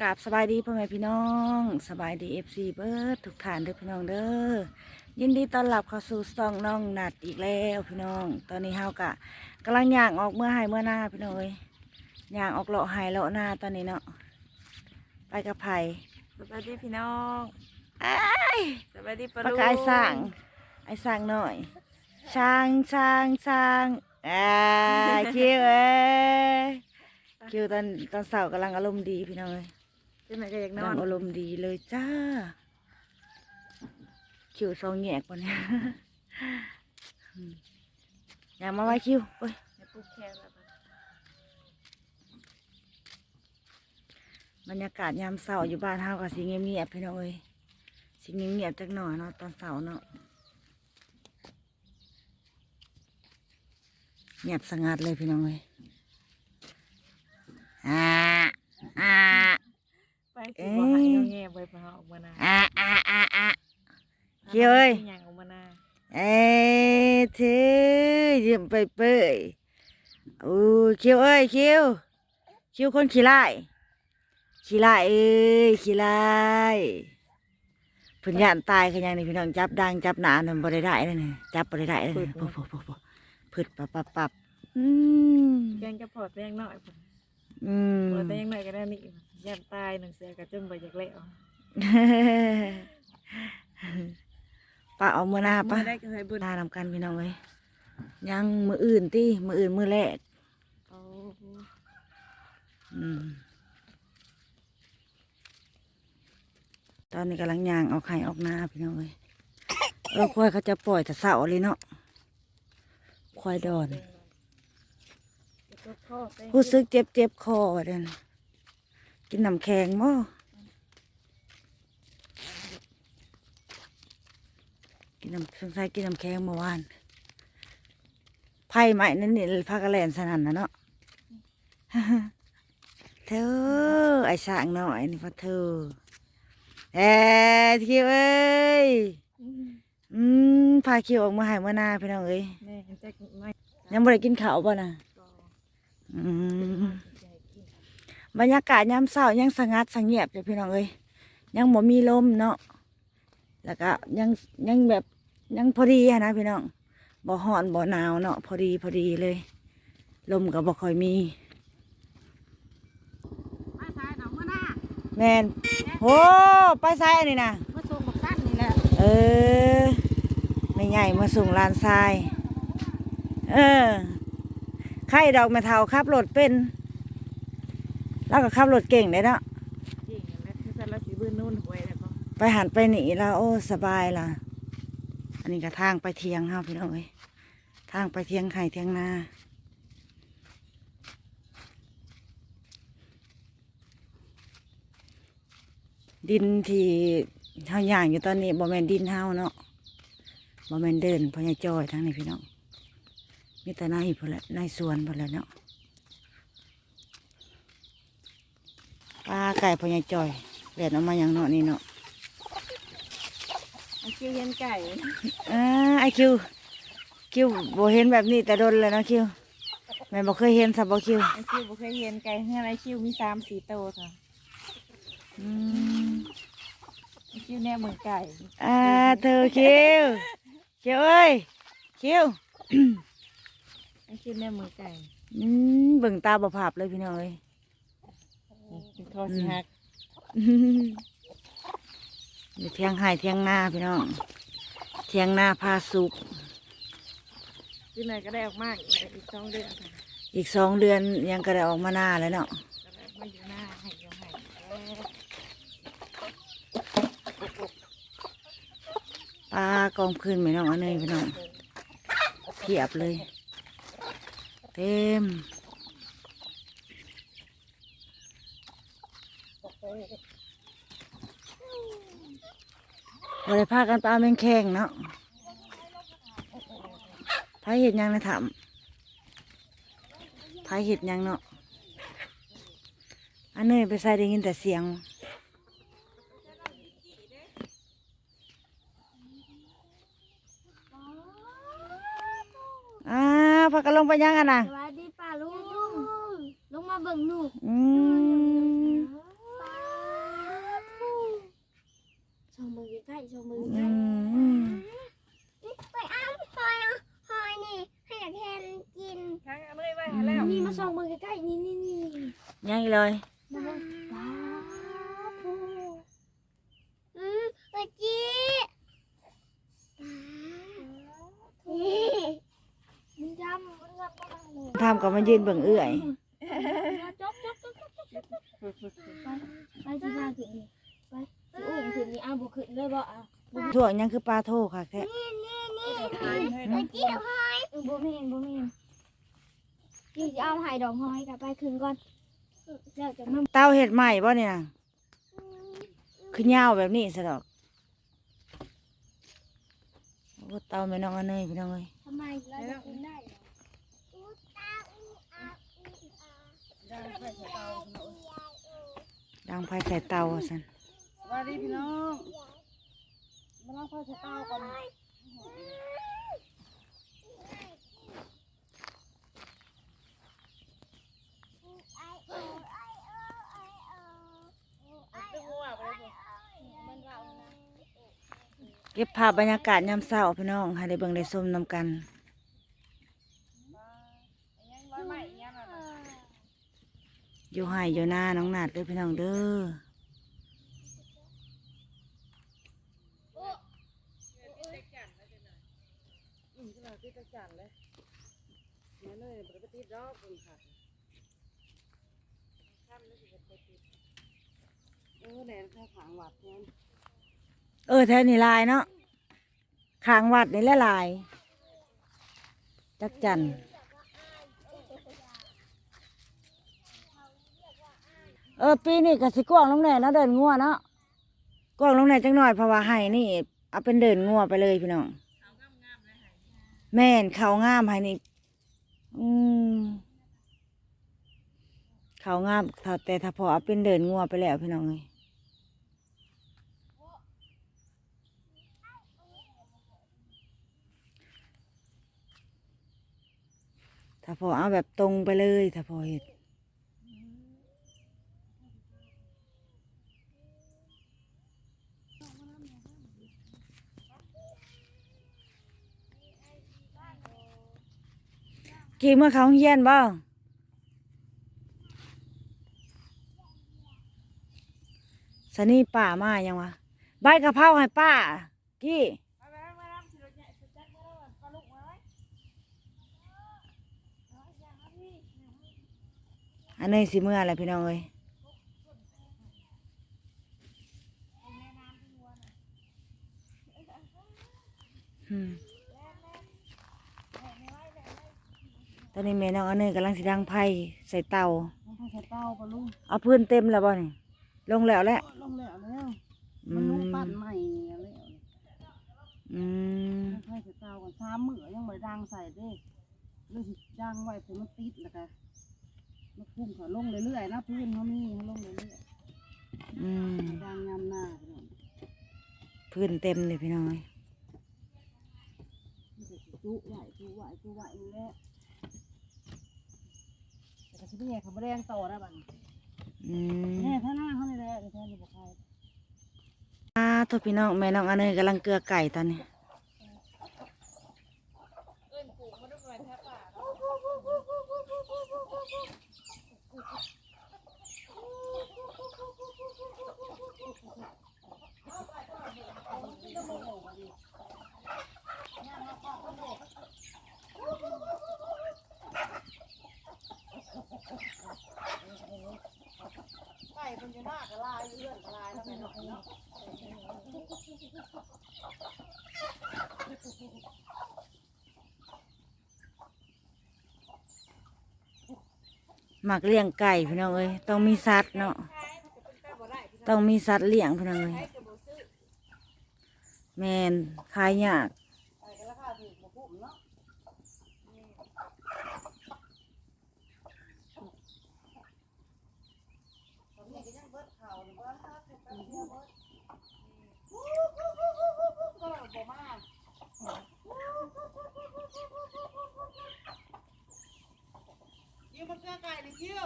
กราบสบายดีพ่อแม่พี่น้องสบายดีเอฟซีเบิร์ดทุกท่านเด้อพี่น้องเด้อยินดีต้อนรับเข้าสู่ซองน้องนัดอีกแล้วพี่น้อง ตอนนี้เฮากะกำลังย่างออกเมื่อไห้เมื่อหน้าพี่น้องเอ้ยย่างออกเลาะไห้เลาะหน้าตอนนี้เนาะไปกับไผ่สวัสดีพี่น้องอ้ายสวัสดีปะปากลุงกายสร้างไอ้สร้างหน่อยช้างช้างช้างอ่าคิวเอ้ยคิวตอนตอนเสาร์กำลังอารมณ์ดีพี่น้องเอ้ย เป็นไหนก็อยากนกำอลันงอารมณ์ดีเลยจ้าคิวซองแยกปะเนี่ยอืมอย่ามาไว้คิวเอ้ยให้ปลูกแค่แบบนั้นบรรยากาศยามเสาร์อยู่บ้านเฮากับสิเงียบๆพี่น้องเอ้ยสิเงียบๆจักหน่อยเนาะตอนเสาร์เนาะเงียบสงัดเลยพี่น้องเอ้ยอ่าอ่าไป สิบ่หายเงาแง่ไปพาออกมานาอ่าอ่าอ่าอ่าเกี่ยวเอ้ยหยังออกมานาเอ้ยเธอยิ้มไปเปื่อยโอ้คิวเอ้ยคิวคิวคนขี้ไล่ขี้ไล่เอ้ยขี้ไล่เพิ่นย่านตายคือหยังนี่พี่น้องจับดังจับหนานั่นบ่ได้ได้เลยนี่จับบ่ได้ได้เลยนี่ปุ๊บปุ๊บปุ๊บปุ๊บพึดปับปับปับอืมแกงจะพอดแป้งหน่อยอืมพอดแป้งหน่อยก็ได้นี่ ยันตายหนังเสือกับจมบ่อยากเละเอาป้าเอามือหน้าป้ามื้อได้ก็ให้บุญตานำกันพี่น้องเอ้ยยังมืออื่นติมืออื่นมือแรกเอาอืมตอนนี้กำลังย่างเอาไข่ออกหน้าพี่น้องเอ้ยเออควายเขาจะปล่อยแต่เสาเลยเนาะควายดอนแล้วก็ข้อแป้งรู้สึกเจ็บเจ็บคอว่าเด่น กินน้ำแข็งมั้กินน้ำสงสัยกินน้ำแข็งเมื่อวานไผ่ใหม่นั่นนี่พากระแลนสนั่นนะเนาะเธอไอ้สร้างหน่อยนี่พะเธอเอ้คิวเอ้ยอืมอืมพาคิวออกมาใหายเมื่อหน้าพี่น้องเอ้ยแม่เห็นจักไม่ยังบ่ได้กินข้าวป่ะนะก็อืมใหญ่กิน บรรยากาศยามเช้ายังสงัดสงเงียบเลยพี่น้องเอ้ยยังบ่มีลมเนาะแล้วก็ยังยังแบบยังพอดีอะนะพี่น้องบ่ฮ้อนบ่หนาวเนาะพอดีพอดีเลย ลมก็บ่ค่อยมีมาสายหนองมาหน้าแมนโหไปไซอันนี่นะมาส่งบักสั้นนี่แหละเออไม่ใหญ่มาส่งลานทราย เออไข่ดอกมะเทาขับรถเป็น แล้วก็ขับรถเก่งเลยเนาะจริงแล้วคือสันละสีบื้นนู่นหวยแล้วก็ไปหันไปหนีแล้วโอ้สบายล่ะอันนี้ก็ทางไปเทียงเฮาพี่น้องเอ้ยทางไปเทียงไข่เทียงนาดินที่เฮาย่างอยู่ตอนนี้บ่แม่นดินเฮาเนาะบ่แม่นเดินพญาจอยทางนี้พี่น้องมีแต่นายพุ่นแหละนายสวนพุ่นแหละเนาะปลา ไก่พญาจอยเลียนออกมาอย่างเนาะนี่เนาะไอ้คิวเห็นไก่อ่าไอคิว คิวบ่เห็นแบบนี้แต่โดนเลยเนาะคิวแม่บ่เคยเห็นสับบ่คิวไอ้คิวบ่เคยเห็นไก่เฮือนไอ้คิวมีสามสี่ตัวค่ะอืมไอ้คิวแน่เหมือนไก่อ่าเธอคิวคิวเอ้ยคิวไอ้คิวแน่เหมือนไก่อืมเบิ่งตาบ่ภาพเลยพี่น้องเอ้ย เป็นคอสิหักอยู่เทียงไห้เทียงนาพี่น้อง เทียงนาพาสุกที่ไหนก็ได้ออกมากอีกสองเดือนค่ะอีกสองเดือนยังก็ได้ออกมาหน้าแล้วเนาะก็ได้มาอยู่หน้าให้อยู่ให้เอ้ยปลากองพื้นพี่น้องอันนี้พี่น้องเพียบเลย เต็ม บริพากันปลาแมงแข้งเนาะพายเห็ดหยังนะถามพายเห็ดหยังเนาะ อันนี้ไปใส่ได้ยินแต่เสียง อ่าพากันลงไปยังกันนะสวัสดีป้าลุง ลงมาเบิ่งหนูอืม ยังอีกเลยมาปาปูอืมเมื่อกี้มันจำมันจำก็ได้เลยทำกับมันยืนเบิ่งเอื่อยจบจบจบจบจบไปไปที่บ้านขึ้นนี่ไปสิอุ้มขึ้นนี่เอาบุขึ้นเลยบ่อะช่วงยังคือปลาโทค่ะแค่นี่นี่นี่เมื่อกี้หอยบ่แม่นบ่แม่น พี่จะเอาไห้ดอกหอยกลับไปคืนก่อนแล้วจะมาเต้าเห็ดใหม่บ่ะเนี่ยคือยาวแบบนี้สะดอกโอ้เต้าไม่น้องอันเนยพี่น้องเอ้ยทำไมเราจะกินได้เหรอดังไฟใส่เตาสันสวัสดีพี่น้องมาล้างผ้าเช็ดเท้าก่อน เก็บภาพบรรยากาศยามเช้าพี่น้องให้ได้เบิ่งได้ชมนำกัน อยู่ไห้อยู่หน้าน้องนาดเด้อพี่น้องเด้อเราที่ตะจันเลยเนี่ยเลยมันก็ติรอบคุณค่ะข้ามแล้วสิจะไปติดเออแหนแค่ขางหวัดเนี่ย เออแถวนี้ลายเนาะข้างวัดนี่แหละลาย จักจันเออปีนี้ก็สิกว้างลงแน่เนาะเดินงัวเนาะกว้างลงแน่จังหน่อยเพราะว่าไห้นี่ เอาเป็นเดินงัวไปเลยพี่น้องแม่นเขางามไห้นี่อืมเขางามถ้าแต่ถ้าพอเอาเป็นเดินงัวไปแล้วพี่น้องเลย พอเอาแบบตรงไปเลยถ้าพอเห็ดกี่เมื่อเขาเฮียนบ่สนี่ป่ามายังวะใบกะเพราให้ป้า กี่ อันนี้สิเมื่ออะไรพี่น้องเอ้ยอืมตอนนี้แม่น้องอันนี้กำลังสิดังไพ่ใส่เตามันผ้าเช็ดเท้าปะลุงเอาพื้นเต็มแล้วบ่นี่ลงแล้วแหละลงแล้วแล้วอืมันลุงมปั้นใหม่แล้วอืมมันผ้าเช็ดเท้ากันสามมื้อยังไม่ดังใส่เด้เลยสิดังไว้ถึงมันติดแล้วก็ มันพุ่งเขาลงเรื่อยๆนะพื้นเขามีเขาลงเรื่อยอืมๆดังยำหน้าพี่น้องพื้นเต็มเลยพี่น้องเอ้ยมันก็สิจุไหวจุไหวจุไหวนี่แหละแต่ก็สิเป็นไงเขาไม่แดงต่อนะบัดนี้อืมแน่ท่าหน้าเขาเลยแหละเดี๋ยวแทนจะบอกใครอ่าโทษพี่น้องแม่น้องอันนี้กำลังเกลือไก่ตอนนี้หมักเลี้ยง ไก่พี่น้องเอ้ยต้องมีสัตว์เนาะต้องมีสัตว์เลี้ยงพี่น้องเอ้ยแมนขายยากไปกันแล้วค่ะถือหมูพุ่มเนาะตอนนี้ก็ยังเบิดเข่าหรือว่าถ้าเป็น แป๊บเดียวเบิดก็บ่มายิ้วมาเกลือไก่หนึ่งยิ้ว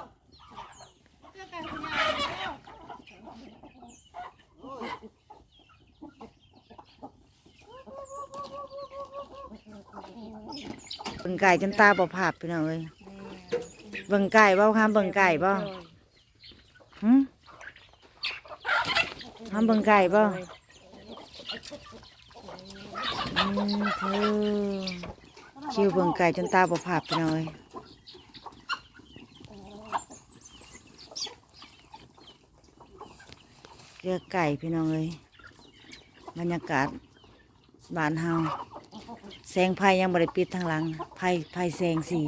มาเกลือไก่คุณยายหนึ่งยิ้ว เบิ่ งไก่จนตาบ่ผาบพี่น้องเอ้ยเบิ่งไก่บ่ครับเบิ่งไก่บ่หึทำเบิ่งไก่บ่อืมเธอคิวเบิ่งไก่จนตาบ่ผับไปหน่อยเรียกไก่พี่น้องเอ้ยบรรยากาศบ้านเฮา แสงไฟยังบริปิดทางหลังไฟไฟแสงสี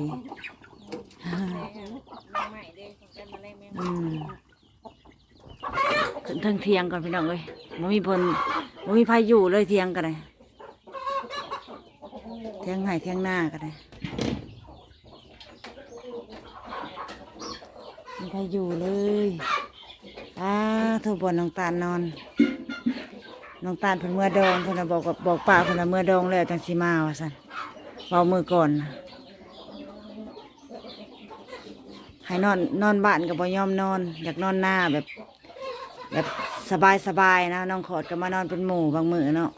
อืมขึ้นเทิงเทียงก่อนพี่น้องเอ้ยมันมีพลมันมีพายุเลยเทียงกันเลยเทียงไห้เทียงหน้ากันเลยมีพายุเลยอ้าเธอบนน้องตาลนอน น้องตาลเพิ่นเมื่อดองเพิ่นน่ะบอกกับบอกป้าเพิ่นน่ะเมื่อดองแล้วจังสิมาว่าซั่นเบามือก่อนน่ะให้นอนนอนบ้านกับบ่ยอมนอน อยากนอนหน้าแบบ แบบสบายสบายๆนะน้องขอดก็มานอนเป็นหมู่บางมือเนาะ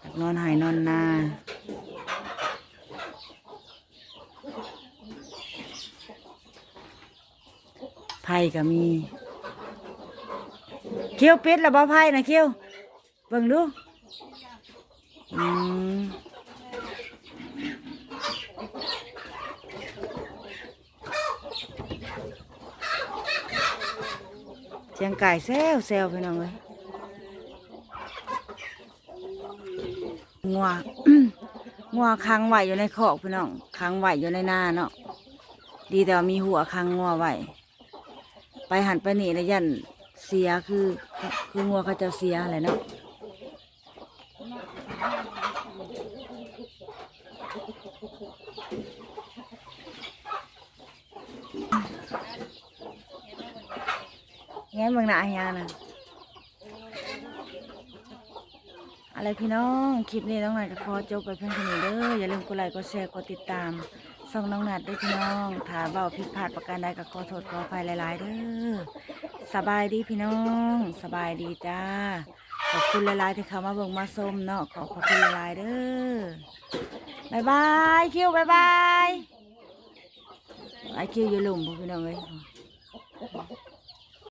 อยากนอนหายนอนหน้าไผ่ก็มี เคี้ยวเป็ดแล้วบ่ไผ่นะเคี้ยวเบิ่งดูอืมเสียงไก่แซวแซวพี่น้องเลยงัวงัวค้างไหวอยู่ในคอกพี่น้องค้างไหวอยู่ในนาเนาะดีแต่ว่ามีหัวค้างงัวไหวไปหันไปนี่แล้วยัน เสียคือคืองัวเขาจะเสียอะไรเนาะแง้มเมืองหนาเฮียนะอะไรพี่น้อง คลิปนี้น้องหนัดก็ขอจบไปเพียงเท่านี้เด้ออย่าลืมกดไลค์กดแชร์กดติดตาม ส่งน้องนัดด้วยพี่น้องถาเบาผิดพลาดประการใดก็ขอโทษขออภัยหลาย ๆ เด้อสบายดีพี่น้อง สบายดีจ้าขอบคุณหลาย ๆ ที่เข้ามาเบิ่งมาชมเนาะขอบขอบคุณหลาย ๆ เด้อบายบายคิวบายบายไอคิวอยู่หลุมพี่น้องเอ้ย